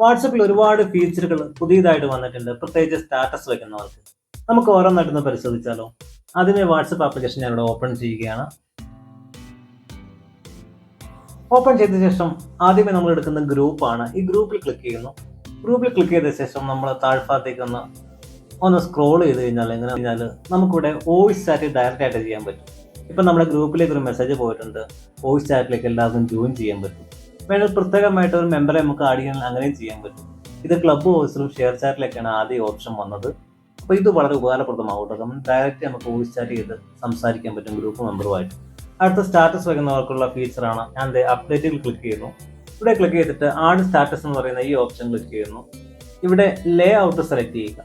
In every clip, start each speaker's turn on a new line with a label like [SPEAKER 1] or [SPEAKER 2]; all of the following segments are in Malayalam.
[SPEAKER 1] വാട്സപ്പിൽ ഒരുപാട് ഫീച്ചറുകൾ പുതിയതായിട്ട് വന്നിട്ടുണ്ട്. പ്രത്യേകിച്ച് സ്റ്റാറ്റസ് വെക്കുന്നവർക്ക്. നമുക്ക് ഓരോന്നായിട്ടൊന്ന് പരിശോധിച്ചാലോ? അതിന് വാട്സപ്പ് ആപ്ലിക്കേഷൻ ഞാനിവിടെ ഓപ്പൺ ചെയ്യുകയാണ്. ഓപ്പൺ ചെയ്ത ശേഷം ആദ്യമേ നമ്മൾ എടുക്കുന്ന ഗ്രൂപ്പാണ് ഈ ഗ്രൂപ്പിൽ ക്ലിക്ക് ചെയ്യുന്നു. ഗ്രൂപ്പിൽ ക്ലിക്ക് ചെയ്ത ശേഷം നമ്മൾ താഴ്ഭാഗത്തേക്ക് ഒന്ന് ഒന്ന് സ്ക്രോൾ ചെയ്ത് കഴിഞ്ഞാൽ എങ്ങനെ കഴിഞ്ഞാൽ നമുക്കിവിടെ വോയിസ് ചാറ്റ് ഡയറക്റ്റ് ആയിട്ട് ചെയ്യാൻ പറ്റും. ഇപ്പം നമ്മുടെ ഗ്രൂപ്പിലേക്ക് ഒരു മെസ്സേജ് പോയിട്ടുണ്ട്. വോയിസ് ചാറ്റിലേക്ക് എല്ലാവർക്കും ജോയിൻ ചെയ്യാൻ പറ്റും. വേണമെങ്കിൽ പ്രത്യേകമായിട്ട് ഒരു മെമ്പറെ നമുക്ക് ആഡ് ചെയ്യാൻ അങ്ങനെയും ചെയ്യാൻ പറ്റും. ഇത് ക്ലബ് വോയിസിലും ഷെയർ ചാറ്റിലൊക്കെയാണ് ആദ്യ ഓപ്ഷൻ വന്നത്. അപ്പോൾ ഇത് വളരെ ഉപകാരപ്രദമാവും നമ്മൾ ഡയറക്റ്റ് നമുക്ക് വോയിസ് ചാറ്റ് ചെയ്ത് സംസാരിക്കാൻ പറ്റും ഗ്രൂപ്പ് മെമ്പറുമായിട്ട് അടുത്ത സ്റ്റാറ്റസ് വെക്കുന്നവർക്കുള്ള ഫീച്ചറാണ് ഞാൻ അപ്ഡേറ്റിൽ ക്ലിക്ക് ചെയ്യുന്നു. ഇവിടെ ക്ലിക്ക് ചെയ്തിട്ട് ആഡ് സ്റ്റാറ്റസ് എന്ന് പറയുന്ന ഈ ഓപ്ഷൻ ക്ലിക്ക് ചെയ്യുന്നു. ഇവിടെ ലേ ഔട്ട് സെലക്ട് ചെയ്യുക.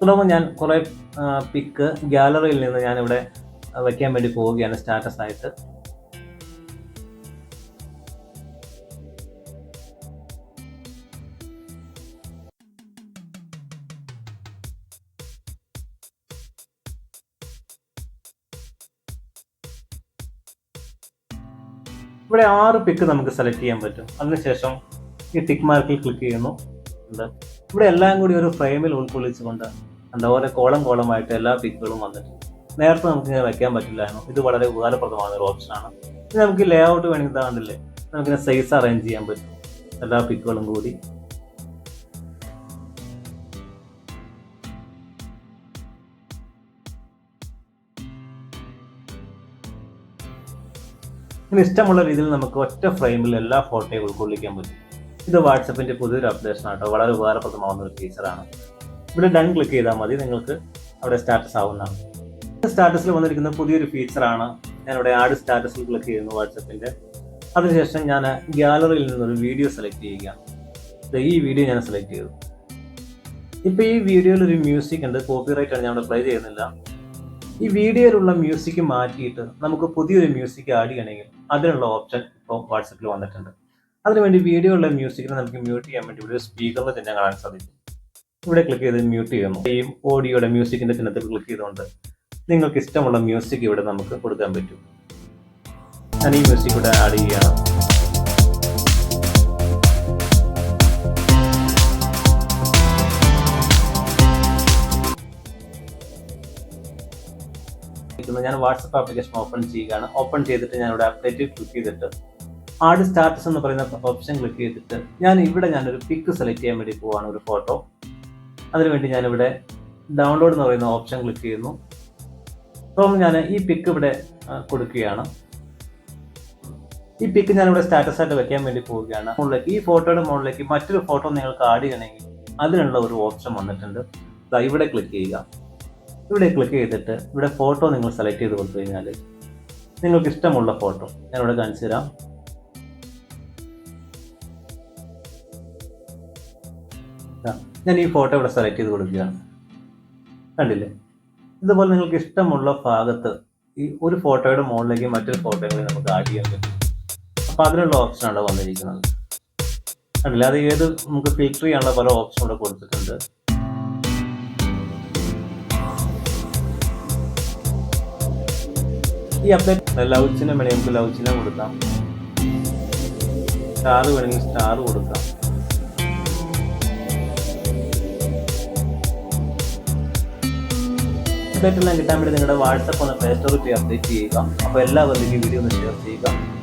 [SPEAKER 1] തുടർന്ന് ഞാൻ കുറേ പിക്ക് ഗാലറിയിൽ നിന്ന് ഞാൻ ഇവിടെ വയ്ക്കാൻ വേണ്ടി പോവുകയാണ് സ്റ്റാറ്റസ് ആയിട്ട്. ഇവിടെ ആറ് പിക്ക് നമുക്ക് സെലക്ട് ചെയ്യാൻ പറ്റും. അതിനുശേഷം ഈ ടിക്ക് മാർക്കിൽ ക്ലിക്ക് ചെയ്യുന്നു. ഇവിടെ എല്ലാം കൂടി ഒരു ഫ്രെയിമിൽ ഉൾക്കൊള്ളിച്ചുകൊണ്ട് എന്താ ഓരോ കോളം കോളമായിട്ട് എല്ലാ പിക്കുകളും വന്നിട്ടുണ്ട്. നേരത്തെ നമുക്ക് ഇങ്ങനെ വെക്കാൻ പറ്റില്ലായിരുന്നു. ഇത് വളരെ ഉപകാരപ്രദമായ ഒരു ഓപ്ഷനാണ് ഇത് നമുക്ക് ലേ ഔട്ട് വേണമെങ്കിൽ കണ്ടില്ലേ? നമുക്കിങ്ങനെ സൈസ് അറേഞ്ച് ചെയ്യാൻ പറ്റും. എല്ലാ പിക്കുകളും കൂടി. ഇനി ഇഷ്ടമുള്ള രീതിയിൽ നമുക്ക് ഒറ്റ ഫ്രെയിമിൽ എല്ലാ ഫോട്ടോയും ഉൾക്കൊള്ളിക്കാൻ പറ്റും. ഇത് വാട്സപ്പിന്റെ പുതിയൊരു അപ്ഡേഷൻ ആട്ടോ വളരെ ഉപകാരപ്രദമാവുന്ന ഒരു ഫീച്ചറാണ് ഇവിടെ ഡൺ ക്ലിക്ക് ചെയ്താൽ മതി. നിങ്ങൾക്ക് അവിടെ സ്റ്റാറ്റസ് ആവുന്നതാണ്. സ്റ്റാറ്റസിൽ വന്നിരിക്കുന്ന പുതിയൊരു ഫീച്ചറാണ് ഞാൻ ഇവിടെ ആഡ് സ്റ്റാറ്റസിൽ ക്ലിക്ക് ചെയ്യുന്നു വാട്സപ്പിന്റെ അതിനുശേഷം ഞാൻ ഗ്യാലറിയിൽ നിന്നൊരു വീഡിയോ സെലക്ട് ചെയ്യുക ഈ വീഡിയോ ഞാൻ സെലക്ട് ചെയ്തു. ഇപ്പൊ ഈ വീഡിയോയിൽ ഒരു മ്യൂസിക് ഉണ്ട്. കോപ്പിറൈറ്റ് ആണ്. ഞാൻ ഇവിടെ പ്ലേ ചെയ്യുന്നില്ല. ഈ വീഡിയോയിലുള്ള മ്യൂസിക് മാറ്റിയിട്ട് നമുക്ക് പുതിയൊരു മ്യൂസിക് ആഡ് ചെയ്യണമെങ്കിൽ അതിനുള്ള ഓപ്ഷൻ ഇപ്പോൾ വാട്സപ്പിൽ വന്നിട്ടുണ്ട്. അതിനുവേണ്ടി വീഡിയോയിലുള്ള മ്യൂസിക്കിനെ നമുക്ക് മ്യൂട്ട് ചെയ്യാൻ വേണ്ടി ഒരു സ്പീക്കറിൽ തന്നെ കാണാൻ സാധിക്കും. ഇവിടെ ക്ലിക്ക് ചെയ്ത് മ്യൂട്ട് ചെയ്യുന്നു. ഈ ഓഡിയോയുടെ മ്യൂസിക്കിന്റെ ചിഹ്നത്തിൽ ക്ലിക്ക് ചെയ്തുകൊണ്ട് നിങ്ങൾക്ക് ഇഷ്ടമുള്ള മ്യൂസിക് ഇവിടെ നമുക്ക് കൊടുക്കാൻ പറ്റും. ഞാൻ ഈ മ്യൂസിക് ഇവിടെ ആഡ് ചെയ്യുകയാണ് ഞാൻ വാട്സപ്പ് ആപ്ലിക്കേഷൻ ഓപ്പൺ ചെയ്യുകയാണ്. ഓപ്പൺ ചെയ്തിട്ട് ഞാൻ ഇവിടെ അപ്ഡേറ്റ് ക്ലിക്ക് ചെയ്തിട്ട് ആഡ് സ്റ്റാറ്റസ് എന്ന് പറയുന്ന ഓപ്ഷൻ ക്ലിക്ക് ചെയ്തിട്ട് ഞാൻ ഇവിടെ ഞാനൊരു പിക്ക് സെലക്ട് ചെയ്യാൻ വേണ്ടി പോവാണ് ഒരു ഫോട്ടോ അതിനുവേണ്ടി ഞാനിവിടെ ഡൗൺലോഡ് എന്ന് പറയുന്ന ഓപ്ഷൻ ക്ലിക്ക് ചെയ്യുന്നു. അപ്പം ഞാൻ ഈ പിക്ക് ഇവിടെ കൊടുക്കുകയാണ്. ഈ പിക്ക് ഞാനിവിടെ സ്റ്റാറ്റസ് ആയിട്ട് വെക്കാൻ വേണ്ടി പോവുകയാണ്. മുകളിലേക്ക് ഈ ഫോട്ടോയുടെ മുകളിലേക്ക് മറ്റൊരു ഫോട്ടോ നിങ്ങൾക്ക് ആഡ് ചെയ്യണമെങ്കിൽ അതിനുള്ള ഒരു ഓപ്ഷൻ വന്നിട്ടുണ്ട്. ഇവിടെ ക്ലിക്ക് ചെയ്യുക. ഇവിടെ ക്ലിക്ക് ചെയ്തിട്ട് ഇവിടെ ഫോട്ടോ നിങ്ങൾ സെലക്ട് ചെയ്ത് കൊടുത്തു കഴിഞ്ഞാൽ നിങ്ങൾക്ക് ഇഷ്ടമുള്ള ഫോട്ടോ ഞാനിവിടെ കാണിച്ചു തരാം. ഞാൻ ഈ ഫോട്ടോ ഇവിടെ സെലക്ട് ചെയ്ത് കൊടുക്കുകയാണ്. കണ്ടില്ലേ? ഇതുപോലെ നിങ്ങൾക്ക് ഇഷ്ടമുള്ള ഭാഗത്ത് ഈ ഒരു ഫോട്ടോയുടെ മുകളിലേക്ക് മറ്റൊരു ഫോട്ടോകളെ നമുക്ക് ആഡ് ചെയ്യാൻ പറ്റും. അപ്പോൾ അതിനുള്ള ഓപ്ഷനാണ് വന്നിരിക്കുന്നത്. കണ്ടില്ല? അത് ഏത് നമുക്ക് ഫിൽറ്റർ ചെയ്യാനുള്ള പല ഓപ്ഷൻ ഇവിടെ കൊടുത്തിട്ടുണ്ട്. ഈ അപ്ഡേറ്റ് ലവ് ചിഹ്നം വേണമെങ്കിൽ നമുക്ക് ലവ് ചിഹ്നം കൊടുക്കാം. സ്റ്റാർ വേണമെങ്കിൽ സ്റ്റാർ കൊടുക്കാം. അപ്ഡേറ്റ് എല്ലാം കിട്ടാൻ വേണ്ടി നിങ്ങളുടെ വാട്സപ്പ് ഒന്ന് പ്ലേ സ്റ്റോറിൽ പോയി അപ്ഡേറ്റ് ചെയ്യുക. അപ്പോൾ എല്ലാവർക്കും ഈ വീഡിയോ ഒന്ന് ഷെയർ ചെയ്യുക.